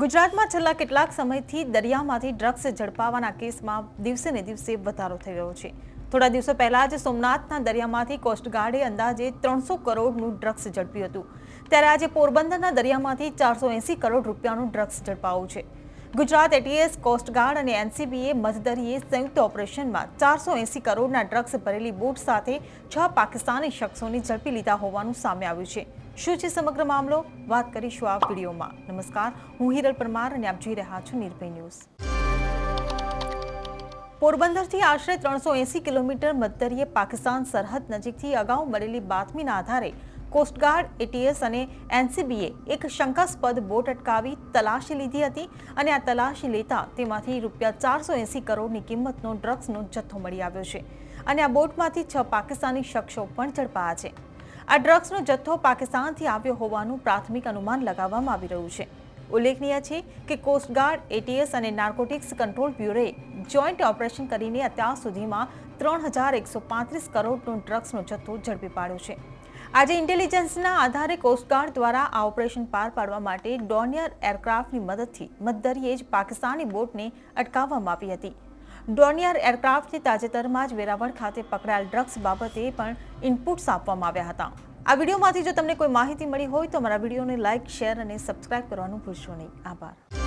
ગુજરાતમાં છેલ્લા કેટલાક સમયથી દરિયામાંથી ડ્રગ્સ ઝડપાવાના કેસમાં દિવસે ને દિવસે વધારો થઈ રહ્યો છે. થોડા દિવસો પહેલા જ સોમનાથના દરિયામાંથી કોસ્ટગાર્ડે અંદાજે ત્રણસો કરોડનું ડ્રગ્સ ઝડપ્યું હતું. ત્યારે આજે પોરબંદરના દરિયામાંથી ચારસો એંસી કરોડ રૂપિયાનું ડ્રગ્સ ઝડપાયું છે. ગુજરાત એટીએસ, કોસ્ટગાર્ડ અને એનસીબીએ મધદરીએ સંયુક્ત ઓપરેશનમાં ચારસો એંસી કરોડના ડ્રગ્સ ભરેલી બોટ સાથે છ પાકિસ્તાની શખ્સોને ઝડપી લીધા હોવાનું સામે આવ્યું છે. શું છે સમગ્ર મામલો? વાત કરીશું આ વિડીયોમાં. નમસ્કાર, હું હિરલ પરમાર અને આપ જોઈ રહ્યા છો નિર્ભય ન્યૂઝ. પોરબંદરથી આશરે ત્રણસો એંસી કિલોમીટર મધદરીએ પાકિસ્તાન સરહદ નજીકથી અગાઉ મળેલી બાતમીના આધારે કોસ્ટગાર્ડ, એટીએસ અને એનસીબીએ એક શંકાસ્પદ બોટ અટકાવી તલાશી લીધી હતી અને આ તલાશી લેતા તેમાંથી રૂપિયા ચારસો એંસી કરોડની કિંમતનો ડ્રગ્સનો જથ્થો મળી આવ્યો છે. અને આ બોટમાંથી છ પાકિસ્તાની શખ્સો પણ ઝડપાયા છે. આ ડ્રગ્સનો જથ્થો પાકિસ્તાનથી આવ્યો હોવાનું પ્રાથમિક અનુમાન લગાવવામાં આવી રહ્યું છે. ઉલ્લેખનીય છે કે કોસ્ટગાર્ડ એટીએસ અને નાર્કોટિક્સ કંટ્રોલ બ્યુરોએ જોઈન્ટ ઓપરેશન કરીને અત્યાર સુધીમાં ત્રણ હજાર એકસો પાંત્રીસ કરોડનો ડ્રગ્સનો જથ્થો ઝડપી પાડ્યો છે. આજે ઇન્ટેલિજન્સના આધારે કોસ્ટગાર્ડ દ્વારા આ ઓપરેશન પાર પાડવા માટે ડોનિયર એરક્રાફ્ટની મદદથી મધદરિયે જ પાકિસ્તાની બોટને અટકાવવામાં આવી હતી. ડોનિયર એરક્રાફ્ટથી તાજેતરમાં જ વેરાવળ ખાતે પકડાયેલ ડ્રગ્સ બાબતે પણ ઇનપુટ્સ આપવામાં આવ્યા હતા. આ વિડીયોમાંથી જો તમને કોઈ માહિતી મળી હોય તો અમારા વિડીયોને લાઇક, શેર અને સબસ્ક્રાઇબ કરવાનું ભૂલશો નહીં. આભાર.